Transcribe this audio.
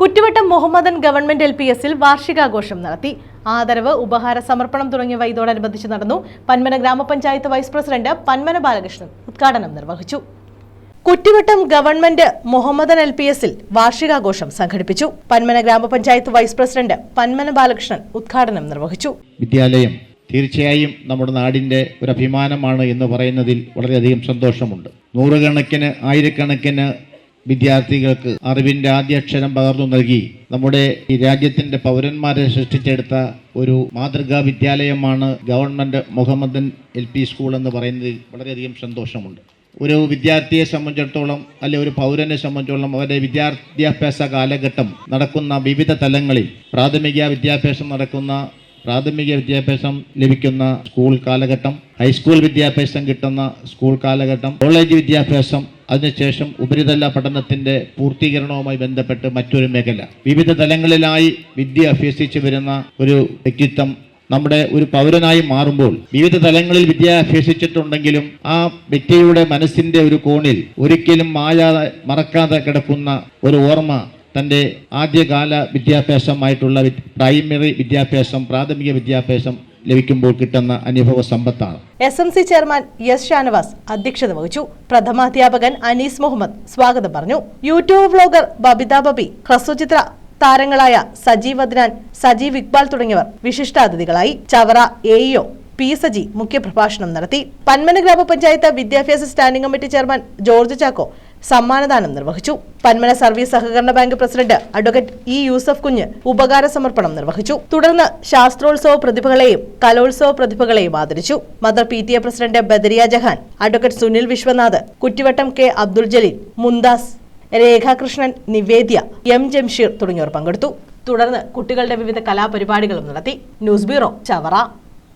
Kuttivattam Muhammadan government L P എസിൽ വാർഷികാഘോഷം നടത്തി. ആദരവ് ഉപഹാര സമർപ്പണം തുടങ്ങിയവ ഇതോടനുബന്ധിച്ച് നടന്നു. പന്മന ഗ്രാമപഞ്ചായത്ത് വൈസ് പ്രസിഡന്റ് പന്മന ബാലകൃഷ്ണൻ ഉദ്ഘാടനം നിർവഹിച്ചു. Kuttivattam government Muhammadan L P എസിൽ വാർഷികാഘോഷം സംഘടിപ്പിച്ചു. പന്മന ഗ്രാമപഞ്ചായത്ത് വൈസ് പ്രസിഡന്റ് പന്മന ബാലകൃഷ്ണൻ ഉദ്ഘാടനം നിർവഹിച്ചു. വിദ്യാലയം തീർച്ചയായും നമ്മുടെ നാടിന്റെ ഒരു അഭിമാനമാണ് എന്ന് പറയുന്നതിൽ വളരെയധികം സന്തോഷമുണ്ട്. നൂറുകണക്കിന് ആയിരക്കണക്കിന് വിദ്യാർത്ഥികൾക്ക് അറിവിന്റെ ആദ്യാക്ഷരം പകർന്നു നൽകി. നമ്മുടെ ഈ രാജ്യത്തിന്റെ പൗരന്മാരെ സൃഷ്ടിച്ചെടുത്ത ഒരു മാതൃകാ വിദ്യാലയമാണ് government Muhammadan L P school എന്ന് പറയുന്നതിൽ വളരെയധികം സന്തോഷമുണ്ട്. ഒരു വിദ്യാർത്ഥിയെ സംബന്ധിച്ചിടത്തോളം അല്ലെ ഒരു പൗരനെ സംബന്ധിച്ചിടത്തോളം അവരുടെ വിദ്യാഭ്യാസ കാലഘട്ടം നടക്കുന്ന വിവിധ തലങ്ങളിൽ പ്രാഥമിക വിദ്യാഭ്യാസം നടക്കുന്ന പ്രാഥമിക വിദ്യാഭ്യാസം ലഭിക്കുന്ന സ്കൂൾ കാലഘട്ടം ഹൈസ്കൂൾ വിദ്യാഭ്യാസം കിട്ടുന്ന സ്കൂൾ കാലഘട്ടം കോളേജ് വിദ്യാഭ്യാസം അതിനുശേഷം ഉപരിതല പഠനത്തിന്റെ പൂർത്തീകരണവുമായി ബന്ധപ്പെട്ട് മറ്റൊരു മേഖല. വിവിധ തലങ്ങളിലായി വിദ്യ അഭ്യസിച്ചു വരുന്ന ഒരു വ്യക്തിത്വം നമ്മുടെ ഒരു പൗരനായി മാറുമ്പോൾ വിവിധ തലങ്ങളിൽ വിദ്യ അഭ്യസിച്ചിട്ടുണ്ടെങ്കിലും ആ വ്യക്തിയുടെ മനസ്സിന്റെ ഒരു കോണിൽ ഒരിക്കലും മായാതെ മറക്കാതെ കിടക്കുന്ന ഒരു ഓർമ്മ തന്റെ ആദ്യകാല വിദ്യാഭ്യാസമായിട്ടുള്ള പ്രൈമറി വിദ്യാഭ്യാസം പ്രാഥമിക വിദ്യാഭ്യാസം ലഭിക്കുമ്പോൾ കിട്ടുന്ന അനുഭവ സമ്പത്താണ്. S M C chairman S Shanavas അധ്യക്ഷത വഹിച്ചു. പ്രഥമാധ്യാപകൻ അനീസ് മുഹമ്മദ് സ്വാഗതം പറഞ്ഞു. യൂട്യൂബ് വ്ലോഗർ ബബിത ബബി ഹ്രസ്വചിത്ര താരങ്ങളായ സജീവ് അദ്നാൻ സജീവ് ഇക്ബാൽ തുടങ്ങിയവർ വിശിഷ്ടാതിഥികളായി. ചവറ എഇഒ പി സജി മുഖ്യപ്രഭാഷണം നടത്തി. പന്മന ഗ്രാമപഞ്ചായത്ത് വിദ്യാഭ്യാസ standing committee chairman George Chacko സമ്മാനദാനം നിർവഹിച്ചു. പന്മന സർവീസ് സഹകരണ bank president advocate E Yusuf Kunju ഉപകാര സമർപ്പണം നിർവഹിച്ചു. തുടർന്ന് ശാസ്ത്രോത്സവ പ്രതിഭകളെയും കലോത്സവ പ്രതിഭകളെയും ആദരിച്ചു. Mother P T A president Badariya Jahan advocate Sunil Viswanath Kuttivattam K Abdul Jaleel Mumtaz Rekhakrishnan Nivedya M Jamsheer തുടങ്ങിയവർ പങ്കെടുത്തു. തുടർന്ന് കുട്ടികളുടെ വിവിധ കലാപരിപാടികളും നടത്തി. News bureau Chavara.